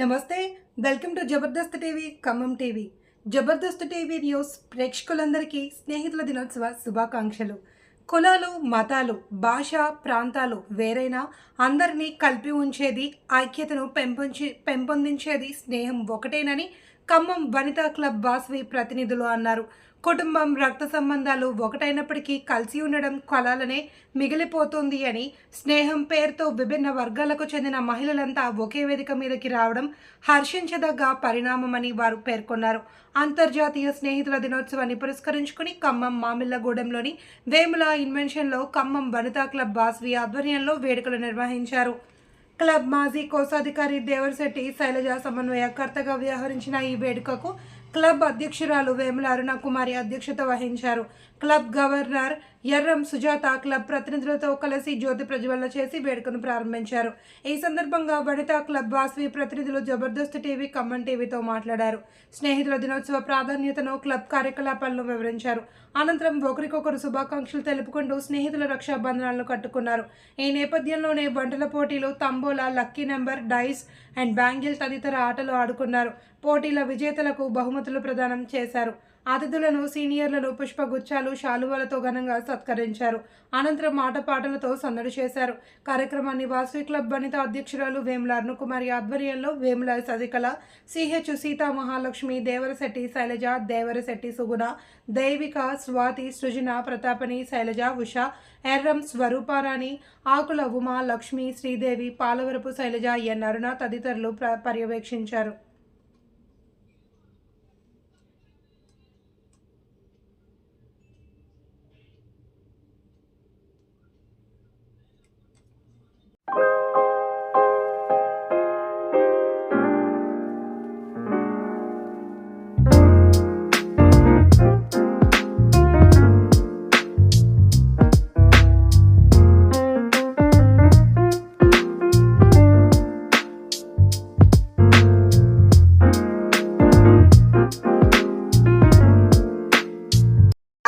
నమస్తే welcome to Jabardasth TV Khammam TV. Jabardasth TV news ప్రేక్షకులందరికీ స్నేహితుల దినోత్సవ శుభాకాంక్షలు. కులాలు మతాలు భాష ప్రాంతాలు వేరైనా అందరినీ కలిపి ఉంచేది ఐక్యతను పెంపొంచి పెంపొందించేది స్నేహం ఒకటేనని ఖమ్మం వనితా క్లబ్ వాసవి ప్రతినిధులు అన్నారు. కుటుంబం రక్త సంబంధాలు ఒకటైనప్పటికీ కలిసి ఉండడం కలాలనే మిగిలిపోతుంది అని స్నేహం పేరుతో విభిన్న వర్గాలకు చెందిన మహిళలంతా ఒకే వేదిక మీదకి రావడం హర్షించదగ్గ పరిణామమని వారు పేర్కొన్నారు. అంతర్జాతీయ స్నేహితుల దినోత్సవాన్ని పురస్కరించుకుని ఖమ్మం మామిళ్ళగూడెంలోని వేముల ఇన్వెన్షన్లో ఖమ్మం వనితా క్లబ్ బాస్వి ఆధ్వర్యంలో వేడుకలు నిర్వహించారు. క్లబ్ మాజీ కోశాధికారి దేవరశెట్టి శైలజ సమన్వయకర్తగా వ్యవహరించిన ఈ వేడుకకు క్లబ్ అధ్యక్షురాలు వేముల అరుణ కుమారి అధ్యక్షత వహించారు. Club governor Erram Sujatha club ప్రతినిధులతో కలిసి జ్యోతి ప్రజ్వలన చేసి వేడుకను ప్రారంభించారు. ఈ సందర్భంగా వనితా క్లబ్ వాసవి ప్రతినిధులు జబర్దస్త్ టీవీ ఖమ్మం టీవీతో మాట్లాడారు. స్నేహితుల దినోత్సవ ప్రాధాన్యతను క్లబ్ కార్యకలాపాలను వివరించారు. అనంతరం ఒకరికొకరు శుభాకాంక్షలు తెలుపుకుంటూ స్నేహితుల రక్షాబంధనాలను కట్టుకున్నారు. ఈ నేపథ్యంలోనే వంటల పోటీలు tambola lucky number dice and bangle తదితర ఆటలు ఆడుకున్నారు. పోటీల విజేతలకు బహుమతులు ప్రదానం చేశారు. అతిథులను సీనియర్లను పుష్పగుచ్చాలు శాలువలతో ఘనంగా సత్కరించారు. అనంతరం ఆటపాటలతో సందడి చేశారు. కార్యక్రమాన్ని వాసవి క్లబ్ వనిత అధ్యక్షురాలు వేముల అరుణకుమారి ఆధ్వర్యంలో వేముల సజికల సిహెచ్ సీతా మహాలక్ష్మి దేవరశెట్టి శైలజ దేవరశెట్టి సుగుణ దైవిక స్వాతి సృజన ప్రతాపని శైలజ ఉష ఎర్రం స్వరూపారాణి ఆకుల ఉమా లక్ష్మి శ్రీదేవి పాలవరపు శైలజ ఎన్ అరుణ తదితరులు పర్యవేక్షించారు.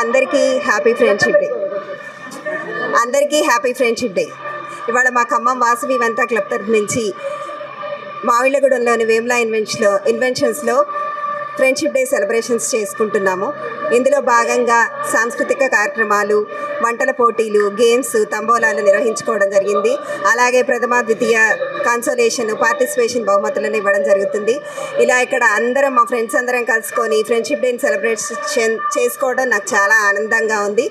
అందరికీ హ్యాపీ ఫ్రెండ్షిప్ డే. అందరికీ హ్యాపీ ఫ్రెండ్షిప్ డే. ఇవాళ మా ఖమ్మం వాసవి వంతా క్లబ్ తరఫు నుంచి మావిళ్ళగూడెంలోని వేమ్లా ఇన్వెన్షన్లో ఇన్వెన్షన్స్లో ఫ్రెండ్షిప్ డే సెలబ్రేషన్స్ చేసుకుంటున్నాము. ఇందులో భాగంగా సాంస్కృతిక కార్యక్రమాలు వంటల పోటీలు గేమ్స్ తంబోలాలు నిర్వహించుకోవడం జరిగింది. అలాగే ప్రథమ ద్వితీయ కన్సోలేషన్ పార్టిసిపేషన్ బహుమతులను ఇవ్వడం జరుగుతుంది. ఇలా ఇక్కడ అందరం మా ఫ్రెండ్స్ అందరం కలుసుకొని ఫ్రెండ్షిప్ డేని సెలబ్రేట్ చేసుకోవడం నాకు చాలా ఆనందంగా ఉంది.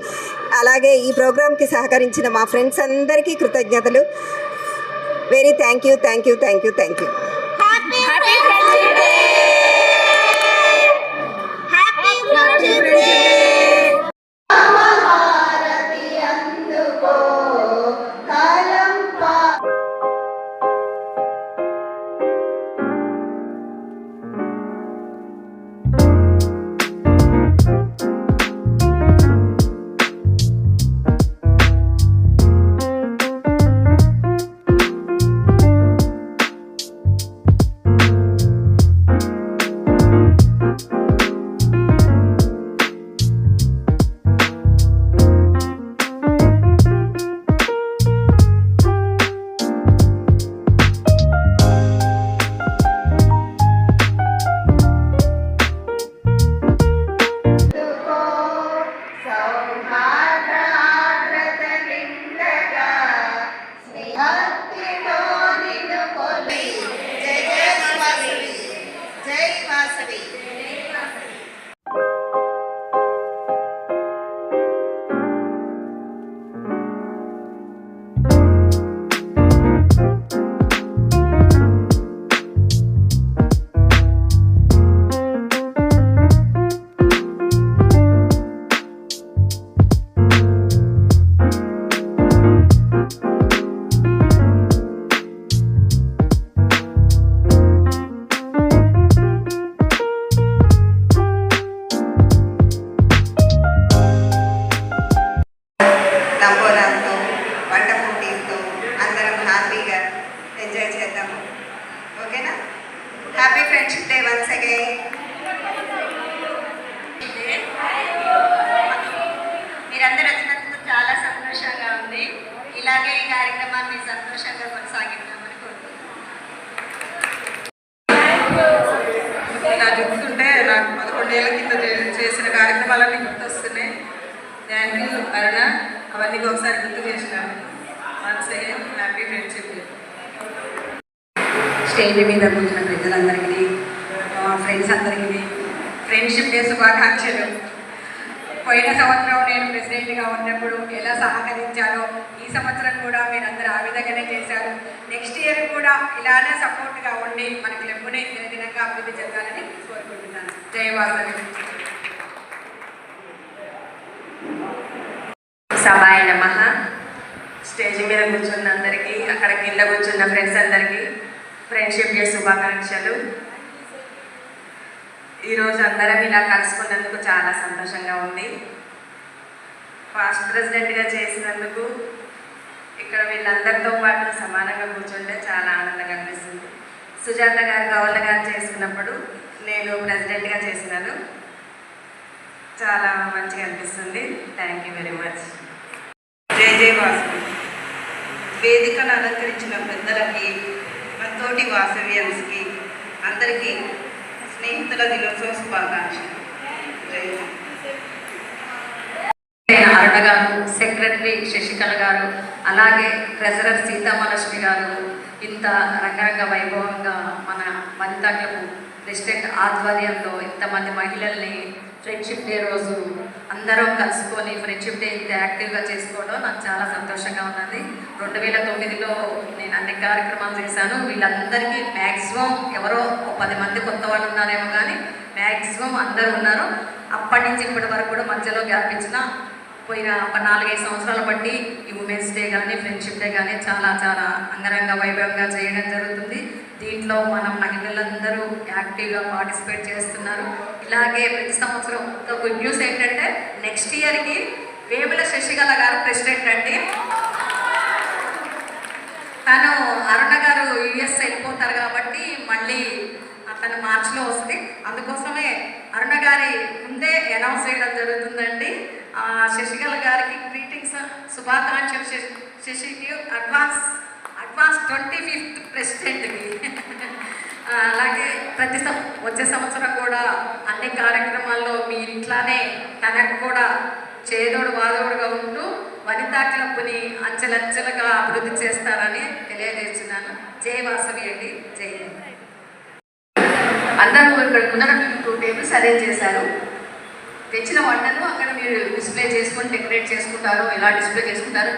అలాగే ఈ ప్రోగ్రామ్కి సహకరించిన మా ఫ్రెండ్స్ అందరికీ కృతజ్ఞతలు. Very thank you thank you thank you thank you జై హ్యాపీగా ఎంజాయ్ చేద్దాము. ఓకేనా? Happy friendship day once again మీరందరూ వచ్చినందుకు చాలా సంతోషంగా ఉంది. ఇలాగే ఈ కార్యక్రమాన్ని సంతోషంగా కొనసాగిద్దామని కోరుకుంటున్నాను. ఇలా చెప్తుంటే నాకు పదకొండు పదకొండేళ్ళ కింద చేసిన కార్యక్రమాలన్నీ గుర్తొస్తున్నాయి. Thank you Aruna. అవన్నీ ఒకసారి గుర్తు చేసినాను. Once again happy friendship stage మీద కూర్చున్న ప్రజలందరికీ మా ఫ్రెండ్స్ అందరికీ ఫ్రెండ్షిప్ డే శుభాకాంక్షలు. పోయిన సంవత్సరం నేను ప్రెసిడెంట్గా ఉన్నప్పుడు ఎలా సహకరించానో ఈ సంవత్సరం కూడా మీరందరూ ఆ విధంగానే చేశారు. నెక్స్ట్ ఇయర్ కూడా ఇలానే సపోర్ట్గా ఉండి మన క్లబ్ని దినదినంగా అభివృద్ధి చెందాలని కోరుకుంటున్నాను. జై సభాయ నమ. స్టేజ్ మీద కూర్చున్న అందరికీ అక్కడ కింద కూర్చున్న ఫ్రెండ్స్ అందరికీ ఫ్రెండ్షిప్ డే శుభాకాంక్షలు. ఈరోజు అందరం ఇలా కలుసుకున్నందుకు చాలా సంతోషంగా ఉంది. పాస్ట్ ప్రెసిడెంట్గా చేసినందుకు ఇక్కడ వీళ్ళందరితో పాటు సమానంగా కూర్చుంటే చాలా ఆనందంగా అనిపిస్తుంది. సుజాత గారు గవర్నర్ గారు చేసుకున్నప్పుడు నేను ప్రెసిడెంట్గా చేసినాను. చాలా మంచిగా అనిపిస్తుంది. థ్యాంక్ యూ వెరీ మచ్ జై జై వాసు వేదికను అలంకరించిన పెద్దలకి మనతోటి వాసవ్యన్స్కి అందరికీ స్నేహితుల దినోత్సవ శుభాకాంక్షలు. అరుణ గారు సెక్రటరీ శశికళ గారు అలాగే ట్రెజరర్ సీతామహాలక్ష్మి గారు ఇంత రంగరంగ వైభవంగా మన వనితా ప్రెసిడెంట్ ఆధ్వర్యంలో ఇంతమంది మహిళల్ని ఫ్రెండ్షిప్ డే రోజు అందరం కలుసుకొని ఫ్రెండ్షిప్ డే ఇంత యాక్టివ్గా చేసుకోవడం నాకు చాలా సంతోషంగా ఉన్నది. రెండు వేల తొమ్మిదిలో నేను అన్ని కార్యక్రమాలు చేశాను. వీళ్ళందరికీ మ్యాక్సిమం ఎవరో ఒక పది మంది కొత్త వాళ్ళు ఉన్నారేమో కానీ మ్యాక్సిమం అందరూ ఉన్నారు. అప్పటి నుంచి ఇప్పటి వరకు కూడా మధ్యలో గ్యాప్ ఇచ్చిన పోయిన ఒక నాలుగైదు సంవత్సరాలు బట్టి ఈ ఉమెన్స్ డే కానీ ఫ్రెండ్షిప్ డే కానీ చాలా చాలా అంగరంగ వైభవంగా చేయడం జరుగుతుంది. దీంట్లో మన మహిళలందరూ యాక్టివ్గా పార్టిసిపేట్ చేస్తున్నారు. ఇలాగే ప్రతి సంవత్సరం ఒక గుడ్ న్యూస్ ఏంటంటే నెక్స్ట్ ఇయర్కి వేముల శశికళ గారు ప్రెసిడెంట్ అండి. తను అరుణ గారు యుఎస్ వెళ్ళిపోతారు కాబట్టి మళ్ళీ అతను మార్చిలో వస్తుంది అందుకోసమే అరుణ గారి ముందే అనౌన్స్ చేయడం జరుగుతుందండి. ఆ, శశికళ గారికి గ్రీటింగ్స్ శుభాకాంక్షలు శశికి అడ్వాన్స్ అడ్వాన్స్ ట్వంటీ ఫిఫ్త్ ప్రెసిడెంట్కి అలాగే ప్రతి సం వచ్చే సంవత్సరం కూడా అన్ని కార్యక్రమాల్లో మీ ఇంట్లానే తనకు కూడా చేదోడు వాదోడుగా ఉంటూ వనితా క్లబ్ని అంచెలంచెలుగా అభివృద్ధి చేస్తారని తెలియజేస్తున్నాను. జై వాసవి అండి. జై అందరూ ఇక్కడ ముందర టూ టేబుల్స్ అరేంజ్ చేశారు. తెచ్చిన వంటను అక్కడ మీరు డిస్ప్లే చేసుకొని డెకరేట్ చేసుకుంటారు ఎలా డిస్ప్లే చేసుకుంటారు.